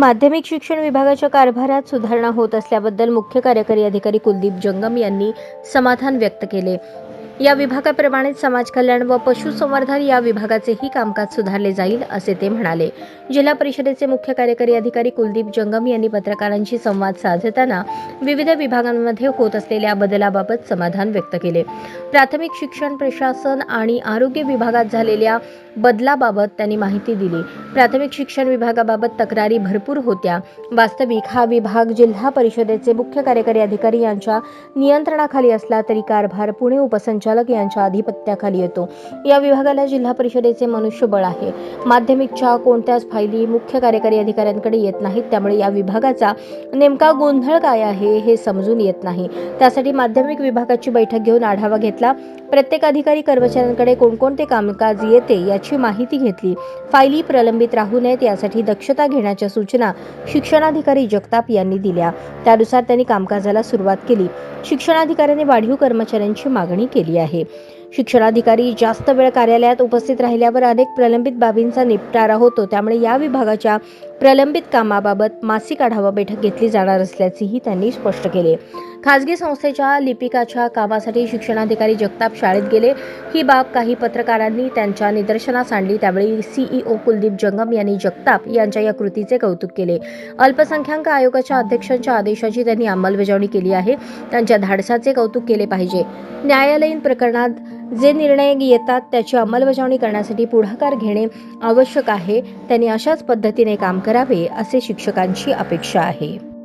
माध्यमिक शिक्षण विभागाच्या कारभारात सुधारणा होत असल्याबद्दल मुख्य कार्यकारी अधिकारी कुलदीप जंगम यांनी समाधान व्यक्त केले. या विभागाप्रमाणेच समाज कल्याण व पशुसंवर्धन या विभागाचेही कामकाज सुधारले जाईल असे ते म्हणाले. जिल्हा परिषदेचे मुख्य कार्यकारी अधिकारी कुलदीप जंगम यांनी पत्रकारांशी संवाद साधताना विविध विभागांमध्ये होत असलेल्या बदलाबाबत समाधान व्यक्त केले. प्राथमिक शिक्षण प्रशासन आणि आरोग्य विभागात झालेल्या बदलाबाबत त्यांनी माहिती दिली. प्राथमिक शिक्षण विभागाबाबत तक्रारी भरपूर होत्या. वास्तविक हा विभाग जिल्हा परिषदेचे मुख्य कार्यकारी अधिकारी यांच्या नियंत्रणाखाली असला तरी कारभार पुणे उपसंचालक यांच्या अधिपत्याखाली येतो. या विभागाला जिल्हा परिषदेचे मनुष्यबळ आहे. माध्यमिकच्या कोणत्याच फायली मुख्य कार्यकारी अधिकाऱ्यांकडे येत नाहीत. त्यामुळे या विभागाचा नेमका गोंधळ काय आहे हे समजून येत नाही. त्यासाठी माध्यमिक विभागाची बैठक घेऊन आढावा घेतला. प्रत्येक अधिकारी कर्मचाऱ्यांकडे कोणकोणते कामकाज येते याची माहिती घेतली. फायली प्रलंबित राहू नयेत यासाठी दक्षता घेण्याच्या सूचना शिक्षणाधिकारी जगताप यांनी दिल्या. त्यानुसार त्यांनी कामकाजाला सुरुवात केली. शिक्षणाधिकाऱ्यांनी वाढीव कर्मचाऱ्यांची मागणी केली. आहे. शिक्षणाधिकारी जास्त वेळ कार्यालयात उपस्थित राहिल्यावर अनेक प्रलंबित बाबींचा निपटारा होतो. त्यामुळे या विभागाच्या प्रलंबित कामाबाबत मासिक आढावा बैठक घेतली जाणार असल्याचेही त्यांनी स्पष्ट केले. खासगी संस्थेच्या लिपिकाच्या कामासाठी शिक्षणाधिकारी जगताप शाळेत गेले. ही बाब काही पत्रकारांनी त्यांच्या निदर्शनास आणली. त्यावेळी सीईओ कुलदीप जंगम यांनी जगताप यांच्या या कृतीचे कौतुक केले. अल्पसंख्याक आयोगाच्या अध्यक्षांच्या आदेशाची त्यांनी अंमलबजावणी केली आहे. त्यांच्या धाडसाचे कौतुक केले पाहिजे. न्यायालयीन प्रकरणात जे निर्णय येतात त्याची अंमलबजावणी करण्यासाठी पुढाकार घेणे आवश्यक आहे. त्यांनी अशाच पद्धतीने काम करावे असे शिक्षकांची अपेक्षा आहे.